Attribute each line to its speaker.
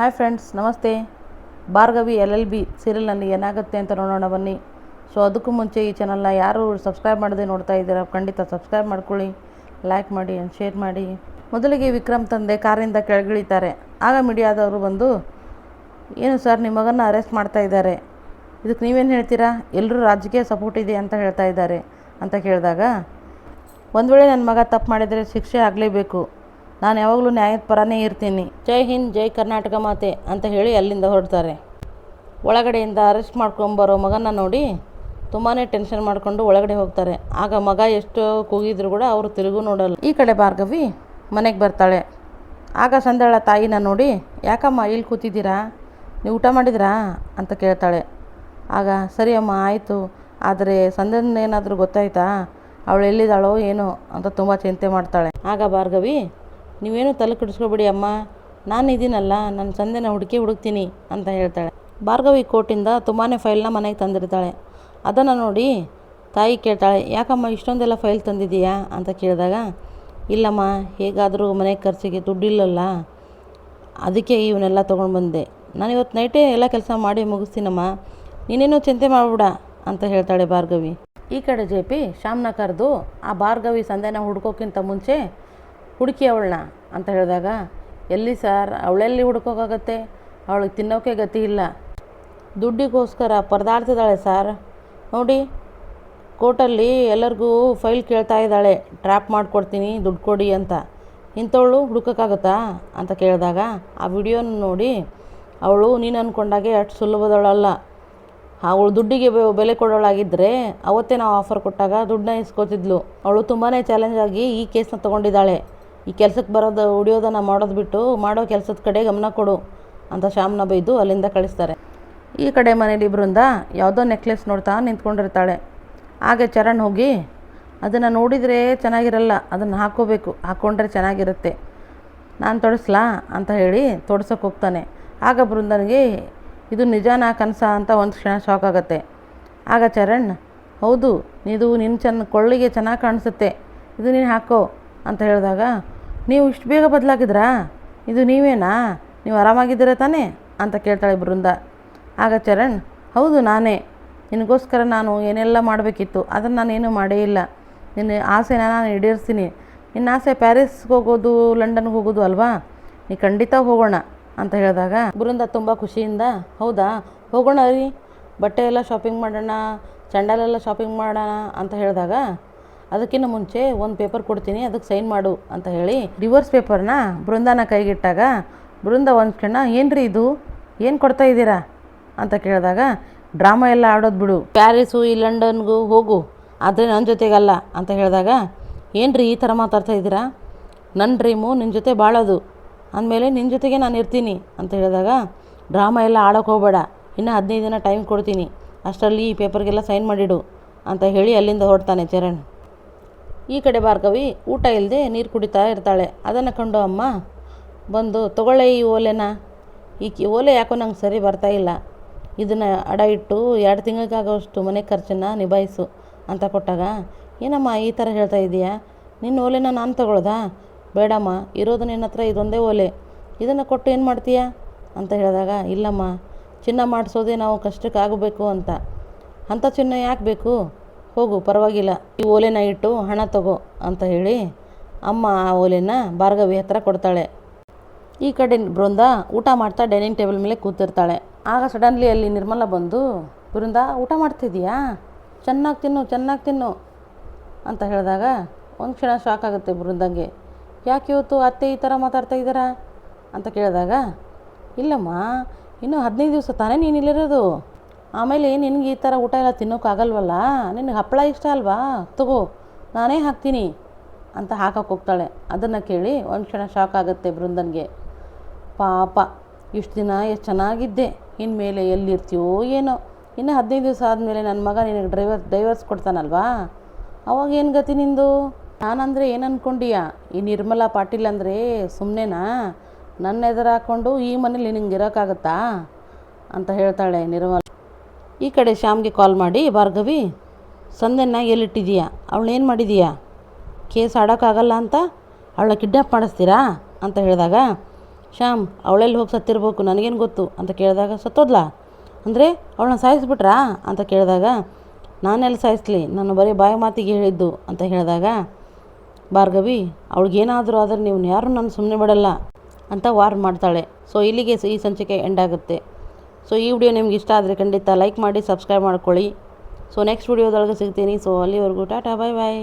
Speaker 1: Hi friends ನಮಸ್ತೆ. Bhargavi L L B ಸೀರಿಯಲ್ನಲ್ಲಿ ಏನಾಗುತ್ತೆ ಅಂತ ನೋಡೋಣ ಬನ್ನಿ. ಸೊ ಅದಕ್ಕೂ ಮುಂಚೆ ಈ ಚಾನಲ್ನ ಯಾರು ಸಬ್ಸ್ಕ್ರೈಬ್ ಮಾಡದೆ ನೋಡ್ತಾ ಇದ್ದೀರಾ, ಖಂಡಿತ ಸಬ್ಸ್ಕ್ರೈಬ್ ಮಾಡ್ಕೊಳ್ಳಿ. ಲೈಕ್ ಮಾಡಿ ಆ್ಯಂಡ್ ಶೇರ್ ಮಾಡಿ. ಮೊದಲಿಗೆ ವಿಕ್ರಮ್ ತಂದೆ ಕಾರಿಂದ ಕೆಳಗಿಳಿತಾರೆ. ಆಗ ಮೀಡಿಯಾದವರು ಬಂದು, ಏನು ಸರ್ ನಿಮ್ಮ ಮಗನ ಅರೆಸ್ಟ್ ಮಾಡ್ತಾ ಇದ್ದಾರೆ. ಇದಕ್ಕೆ ನೀವೇನು ಹೇಳ್ತೀರಾ? ಎಲ್ಲರೂ ರಾಜಕೀಯ ಸಪೋರ್ಟ್ ಇದೆ ಅಂತ ಹೇಳ್ತಾ ಇದ್ದಾರೆ. ಅಂತ ಕೇಳಿದಾಗ, ಒಂದು ವೇಳೆ ನನ್ನ ಮಗ ತಪ್ಪು ಮಾಡಿದರೆ ಶಿಕ್ಷೆ ಆಗಲೇಬೇಕು. ನಾನು ಯಾವಾಗಲೂ ನ್ಯಾಯದ ಪರನೇ ಇರ್ತೀನಿ. ಜೈ ಹಿಂದ್ ಜೈ ಕರ್ನಾಟಕ ಮಾತೆ ಅಂತ ಹೇಳಿ ಅಲ್ಲಿಂದ ಹೊರಡ್ತಾರೆ. ಒಳಗಡೆಯಿಂದ ಅರೆಸ್ಟ್ ಮಾಡ್ಕೊಂಬರೋ ಮಗನ ನೋಡಿ ತುಂಬಾ ಟೆನ್ಷನ್ ಮಾಡಿಕೊಂಡು ಒಳಗಡೆ ಹೋಗ್ತಾರೆ. ಆಗ ಮಗ ಎಷ್ಟು ಕೂಗಿದ್ರು ಕೂಡ ಅವರು ತಿರುಗು ನೋಡಲ್ಲ. ಈ ಕಡೆ ಭಾರ್ಗವಿ ಮನೆಗೆ ಬರ್ತಾಳೆ. ಆಗ ಸಂಧ್ಯಾಳ ತಾಯಿನ ನೋಡಿ ಯಾಕಮ್ಮ ಇಲ್ಲಿ ಕೂತಿದ್ದೀರಾ? ನೀವು ಊಟ ಮಾಡಿದ್ರಾ? ಅಂತ ಕೇಳ್ತಾಳೆ. ಆಗ ಸರಿ ಅಮ್ಮ ಆಯಿತು. ಆದರೆ ಸಂಧ್ಯನ ಏನಾದರೂ ಗೊತ್ತಾಯ್ತಾ? ಅವಳು ಎಲ್ಲಿದ್ದಾಳೋ ಏನೋ ಅಂತ ತುಂಬ ಚಿಂತೆ ಮಾಡ್ತಾಳೆ. ಆಗ ಭಾರ್ಗವಿ ನೀವೇನು ತಲೆ ಕೆಡಿಸ್ಕೊಬೇಡಿ ಅಮ್ಮ. ನಾನು ಇದ್ದೀನಲ್ಲ ನನ್ನ ಸಂಧ್ಯನ ಹುಡುಕಿ ಹುಡುಕ್ತೀನಿ ಅಂತ ಹೇಳ್ತಾಳೆ. ಭಾರ್ಗವಿ ಕೋರ್ಟಿಂದ ತುಂಬಾ ಫೈಲ್ನ ಮನೆಗೆ ತಂದಿರ್ತಾಳೆ. ಅದನ್ನು ನೋಡಿ ತಾಯಿ ಕೇಳ್ತಾಳೆ, ಯಾಕಮ್ಮ ಇಷ್ಟೊಂದೆಲ್ಲ ಫೈಲ್ ತಂದಿದ್ದೀಯಾ? ಅಂತ ಕೇಳಿದಾಗ, ಇಲ್ಲಮ್ಮ, ಹೇಗಾದರೂ ಮನೆ ಖರ್ಚಿಗೆ ದುಡ್ಡಿಲ್ಲಲ್ಲ. ಅದಕ್ಕೆ ಇವನ್ನೆಲ್ಲ ತೊಗೊಂಡು ಬಂದೆ. ನಾನು ಇವತ್ತು ನೈಟೇ ಎಲ್ಲ ಕೆಲಸ ಮಾಡಿ ಮುಗಿಸ್ತೀನಮ್ಮ. ನೀನೇನೋ ಚಿಂತೆ ಮಾಡಿಬಿಡ, ಅಂತ ಹೇಳ್ತಾಳೆ ಭಾರ್ಗವಿ. ಈ ಕಡೆ ಜೆ ಪಿ, ಶ್ಯಾಮ್ನ ಕರೆದು ಆ ಭಾರ್ಗವಿ ಸಂದೇನ ಹುಡ್ಕೋಕ್ಕಿಂತ ಮುಂಚೆ ಹುಡುಕಿ ಅವಳನ್ನ ಅಂತ ಹೇಳಿದಾಗ, ಎಲ್ಲಿ ಸರ್, ಅವಳೆಲ್ಲಿ ಹುಡ್ಕೋಕ್ಕಾಗತ್ತೆ ಅವಳಿಗೆ ತಿನ್ನೋಕೆ ಗತಿ ಇಲ್ಲ. ದುಡ್ಡಿಗೋಸ್ಕರ ಪರದಾಡ್ತಿದ್ದಾಳೆ ಸರ್. ನೋಡಿ, ಕೋರ್ಟಲ್ಲಿ ಎಲ್ಲರಿಗೂ ಫೈಲ್ ಕೇಳ್ತಾ ಇದ್ದಾಳೆ. ಟ್ರ್ಯಾಪ್ ಮಾಡಿಕೊಡ್ತೀನಿ, ದುಡ್ಡು ಕೊಡಿ ಅಂತ. ಇಂಥವಳು ಹುಡುಕೋಕ್ಕಾಗತ್ತಾ? ಅಂತ ಕೇಳಿದಾಗ, ಆ ವಿಡಿಯೋನ ನೋಡಿ, ಅವಳು ನೀನು ಅಂದ್ಕೊಂಡಾಗೆ ಅಷ್ಟು ಸುಲಭದವಳಲ್ಲ. ಅವಳು ದುಡ್ಡಿಗೆ ಬೆಲೆ ಕೊಡೋಳಾಗಿದ್ದರೆ ಅವತ್ತೇ ನಾವು ಆಫರ್ ಕೊಟ್ಟಾಗ ದುಡ್ಡನ್ನ ಇಸ್ಕೋತಿದ್ಲು. ಅವಳು ತುಂಬಾ ಚಾಲೆಂಜ್ ಆಗಿ ಈ ಕೇಸನ್ನ ತೊಗೊಂಡಿದ್ದಾಳೆ. ಈ ಕೆಲಸಕ್ಕೆ ಬರೋದು ಹೊಡಿಯೋದನ್ನು ಮಾಡೋದು ಬಿಟ್ಟು ಮಾಡೋ ಕೆಲಸದ ಕಡೆ ಗಮನ ಕೊಡು ಅಂತ ಶ್ಯಾಮ್ನ ಬೈದು ಅಲ್ಲಿಂದ ಕಳಿಸ್ತಾರೆ. ಈ ಕಡೆ ಮನೇಲಿ ಬೃಂದ ಯಾವುದೋ ನೆಕ್ಲೆಸ್ ನೋಡ್ತಾ ನಿಂತ್ಕೊಂಡಿರ್ತಾಳೆ. ಹಾಗೆ ಚರಣ್ ಹೋಗಿ, ಅದನ್ನು ನೋಡಿದರೆ ಚೆನ್ನಾಗಿರಲ್ಲ, ಅದನ್ನು ಹಾಕೋಬೇಕು ಹಾಕ್ಕೊಂಡ್ರೆ ಚೆನ್ನಾಗಿರುತ್ತೆ. ನಾನು ತೊಡಸ್ಲಾ? ಅಂತ ಹೇಳಿ ತೊಡ್ಸೋಕೆ ಹೋಗ್ತಾನೆ. ಆಗ ಬೃಂದನಿಗೆ, ಇದು ನಿಜಾನ ಕನಸ? ಅಂತ ಒಂದು ಕ್ಷಣ ಶಾಕ್ ಆಗುತ್ತೆ. ಆಗ ಚರಣ್, ಹೌದು, ಇದು ನಿನ್ನ ಚೆನ್ನ ಕೊಳ್ಳಿಗೆ ಚೆನ್ನಾಗಿ ಕಾಣಿಸುತ್ತೆ. ಇದು ನೀನು ಹಾಕೋ, ಅಂತ ಹೇಳಿದಾಗ ನೀವು ಇಷ್ಟು ಬೇಗ ಬದಲಾಗಿದ್ರಾ? ಇದು ನೀವೇನಾ? ನೀವು ಆರಾಮಾಗಿದ್ದೀರಾ ತಾನೇ? ಅಂತ ಕೇಳ್ತಾಳೆ ಬೃಂದ. ಆಗ ಚರಣ್, ಹೌದು, ನಾನೇ. ನಿನಗೋಸ್ಕರ ನಾನು ಏನೆಲ್ಲ ಮಾಡಬೇಕಿತ್ತು, ಅದನ್ನು ನಾನೇನು ಮಾಡೇ ಇಲ್ಲ. ನಿನ್ನ ಆಸೆನ ನಾನು ಈಡೇರಿಸ್ತೀನಿ. ನಿನ್ನ ಆಸೆ ಪ್ಯಾರಿಸ್ಗೆ ಹೋಗೋದು, ಲಂಡನ್ಗೆ ಹೋಗೋದು ಅಲ್ವಾ? ನೀ ಖಂಡಿತ ಹೋಗೋಣ, ಅಂತ ಹೇಳಿದಾಗ ಬೃಂದ ತುಂಬ ಖುಷಿಯಿಂದ, ಹೌದಾ? ಹೋಗೋಣ ರೀ. ಬಟ್ಟೆ ಎಲ್ಲ ಶಾಪಿಂಗ್ ಮಾಡೋಣ, ಚಂಡಲೆಲ್ಲ ಶಾಪಿಂಗ್ ಮಾಡೋಣ, ಅಂತ ಹೇಳಿದಾಗ ಅದಕ್ಕಿಂತ ಮುಂಚೆ ಒಂದು ಪೇಪರ್ ಕೊಡ್ತೀನಿ ಅದಕ್ಕೆ ಸೈನ್ ಮಾಡು ಅಂತ ಹೇಳಿ ಡಿವೋರ್ಸ್ ಪೇಪರ್ನ ಬೃಂದಾನ ಕೈಗಿಟ್ಟಾಗ, ಬೃಂದ ಒಂದು ಕ್ಷಣ ಏನು ಇದು? ಏನು ಕೊಡ್ತಾ ಇದ್ದೀರಾ? ಅಂತ ಕೇಳಿದಾಗ, ಡ್ರಾಮಾ ಎಲ್ಲ ಆಡೋದು ಬಿಡು. ಪ್ಯಾರಿಸು, ಈ ಲಂಡನ್ಗೂ ಹೋಗು. ಆದರೆ ನನ್ನ ಜೊತೆಗಲ್ಲ. ಅಂತ ಹೇಳಿದಾಗ ಏನು ಈ ಥರ ಮಾತಾಡ್ತಾ ಇದ್ದೀರಾ? ನನ್ನ ಡ್ರೀಮು ನಿನ್ನ ಜೊತೆ ಬಾಳೋದು. ಅಂದಮೇಲೆ ನಿನ್ನ ಜೊತೆಗೆ ನಾನು ಇರ್ತೀನಿ. ಅಂತ ಹೇಳಿದಾಗ, ಡ್ರಾಮಾ ಎಲ್ಲ ಆಡೋಕೆ ಹೋಗಬೇಡ. ಇನ್ನೂ ಹದಿನೈದು ದಿನ ಟೈಮ್ ಕೊಡ್ತೀನಿ. ಅಷ್ಟರಲ್ಲಿ ಈ ಪೇಪರ್ಗೆಲ್ಲ ಸೈನ್ ಮಾಡಿಡು. ಅಂತ ಹೇಳಿ ಅಲ್ಲಿಂದ ಹೊರಡ್ತಾನೆ ಚರಣ್. ಈ ಕಡೆ ಭಾರ್ಗವಿ, ಊಟ ಇಲ್ಲದೆ ನೀರು ಕುಡಿತಾ ಇರ್ತಾಳೆ. ಅದನ್ನು ಕಂಡು ಅಮ್ಮ ಬಂದು, ತಗೊಳ್ಳೆ ಈ ಓಲೆನ. ಈ ಓಲೆ ಯಾಕೋ ನಂಗೆ ಸರಿ ಬರ್ತಾ ಇಲ್ಲ. ಇದನ್ನು ಅಡ ಇಟ್ಟು ಎರಡು ತಿಂಗಳಿಗಾಗೋಷ್ಟು ಮನೆ ಖರ್ಚನ್ನು ನಿಭಾಯಿಸು ಅಂತ ಕೊಟ್ಟಾಗ, ಏನಮ್ಮ ಈ ಥರ ಹೇಳ್ತಾ ಇದೀಯಾ? ನಿನ್ನ ಓಲೆನ ನಾನು ತಗೊಳ್ದಾ? ಬೇಡಮ್ಮ, ಇರೋದು ನಿನ್ನ ಹತ್ರ ಇದೊಂದೇ ಓಲೆ. ಇದನ್ನು ಕೊಟ್ಟು ಏನು ಮಾಡ್ತೀಯಾ? ಅಂತ ಹೇಳಿದಾಗ, ಇಲ್ಲಮ್ಮ, ಚಿನ್ನ ಮಾಡಿಸೋದೇ ನಾವು ಕಷ್ಟಕ್ಕಾಗಬೇಕು ಅಂತ. ಅಂಥ ಚಿನ್ನ ಯಾಕೆ ಬೇಕು? ಹೋಗು, ಪರವಾಗಿಲ್ಲ. ಈ ಓಲೆನ ಇಟ್ಟು ಹಣ ತಗೋ ಅಂತ ಹೇಳಿ ಅಮ್ಮ ಆ ಓಲೆನ ಭಾರ್ಗವಿ ಹತ್ರ ಕೊಡ್ತಾಳೆ. ಈ ಕಡೆ ಬೃಂದ ಊಟ ಮಾಡ್ತಾ ಡೈನಿಂಗ್ ಟೇಬಲ್ ಮೇಲೆ ಕೂತಿರ್ತಾಳೆ. ಆಗ ಸಡನ್ಲಿ ಅಲ್ಲಿ ನಿರ್ಮಲ ಬಂದು, ಬೃಂದ, ಊಟ ಮಾಡ್ತಿದ್ದೀಯಾ? ಚೆನ್ನಾಗಿ ತಿನ್ನು ಚೆನ್ನಾಗಿ ತಿನ್ನು ಅಂತ ಹೇಳಿದಾಗ ಒಂದು ಕ್ಷಣ ಶಾಕ್ ಆಗುತ್ತೆ ಬೃಂದಂಗೆ. ಯಾಕೆ ಇವತ್ತು ಅತ್ತೆ ಈ ಥರ ಮಾತಾಡ್ತಾ ಇದ್ದಾರಾ? ಅಂತ ಕೇಳಿದಾಗ, ಇಲ್ಲಮ್ಮ, ಇನ್ನೂ ಹದಿನೈದು ದಿವಸ ತಾನೇ ನೀನು ಇಲ್ಲಿರೋದು. ಆಮೇಲೆ ನಿನಗೆ ಈ ಥರ ಊಟ ಎಲ್ಲ ತಿನ್ನೋಕ್ಕಾಗಲ್ವಲ್ಲ ನಿನಗೆ ಹಪ್ಪಳ ಇಷ್ಟ ಅಲ್ವಾ? ತಗೋ, ನಾನೇ ಹಾಕ್ತೀನಿ ಅಂತ ಹಾಕಕ್ಕೆ ಹೋಗ್ತಾಳೆ. ಅದನ್ನು ಕೇಳಿ ಒಂದು ಕ್ಷಣ ಶಾಕ್ ಆಗುತ್ತೆ ಬೃಂದನ್ಗೆ. ಪಾಪ, ಇಷ್ಟು ದಿನ ಎಷ್ಟು ಚೆನ್ನಾಗಿದ್ದೆ. ಇನ್ಮೇಲೆ ಎಲ್ಲಿರ್ತೀಯೋ ಏನೋ. ಇನ್ನು ಹದಿನೈದು ದಿವಸ ಆದಮೇಲೆ ನನ್ನ ಮಗ ನಿನಗೆ ಡ್ರೈವರ್ ಡೈವರ್ಸ್ ಕೊಡ್ತಾನಲ್ವಾ? ಅವಾಗ ಏನು ಗತಿ ನಿಂದು? ನಾನಂದರೆ ಏನು ಅಂದ್ಕೊಂಡೀಯಾ ಈ ನಿರ್ಮಲಾ ಪಾಟೀಲ್ ಅಂದರೆ ಸುಮ್ಮನೆನಾ ನನ್ನ ಎದುರು ಹಾಕ್ಕೊಂಡು ಈ ಮನೇಲಿ ನಿನಗೆ ಇರೋಕ್ಕಾಗತ್ತಾ ಅಂತ ಹೇಳ್ತಾಳೆ ನಿರ್ಮಲ. ಈ ಕಡೆ ಶ್ಯಾಮ್ಗೆ ಕಾಲ್ ಮಾಡಿ, ಭಾರ್ಗವಿ ಸಂಧ್ಯನ ಎಲ್ಲಿಟ್ಟಿದೀಯಾ ಅವಳೇನು ಮಾಡಿದೀಯಾ? ಕೇಸ್ ಆಡೋಕ್ಕಾಗಲ್ಲ ಅಂತ ಅವಳ ಕಿಡ್ನಾಪ್ ಮಾಡಿಸ್ತೀರಾ? ಅಂತ ಹೇಳಿದಾಗ, ಶ್ಯಾಮ್, ಅವಳೆಲ್ಲಿ ಹೋಗಿ ಸತ್ತಿರ್ಬೇಕು? ನನಗೇನು ಗೊತ್ತು? ಅಂತ ಕೇಳಿದಾಗ, ಸತ್ತೋದ್ಲಾ? ಅಂದರೆ ಅವಳನ್ನ ಸಾಯಿಸ್ಬಿಟ್ರಾ? ಅಂತ ಕೇಳಿದಾಗ, ನಾನೆಲ್ಲಿ ಸಾಯಿಸ್ಲಿ? ನಾನು ಬರೀ ಬಾಯಿ ಮಾತಿಗೆ ಹೇಳಿದ್ದು. ಅಂತ ಹೇಳಿದಾಗ, ಭಾರ್ಗವಿ, ಅವಳಿಗೇನಾದರೂ ಆದರೆ ನೀವು ಯಾರೂ ನಾನು ಸುಮ್ಮನೆ ಬಿಡಲ್ಲ ಅಂತ ವಾರ್ ಮಾಡ್ತಾಳೆ. ಸೊ ಇಲ್ಲಿಗೆ ಈ ಸಂಚಿಕೆ ಎಂಡ್ ಆಗುತ್ತೆ. ಸೊ ಈ ವಿಡಿಯೋ ನಿಮ್ಗೆ ಇಷ್ಟ ಆದರೆ ಖಂಡಿತ ಲೈಕ್ ಮಾಡಿ ಸಬ್ಸ್ಕ್ರೈಬ್ ಮಾಡ್ಕೊಳ್ಳಿ. ಸೊ ನೆಕ್ಸ್ಟ್ ವಿಡಿಯೋದೊಳಗೆ ಸಿಗ್ತೀನಿ. ಸೊ ಅಲ್ಲಿವರೆಗೂ ಟಾಟಾ ಬಾಯ್ ಬಾಯ್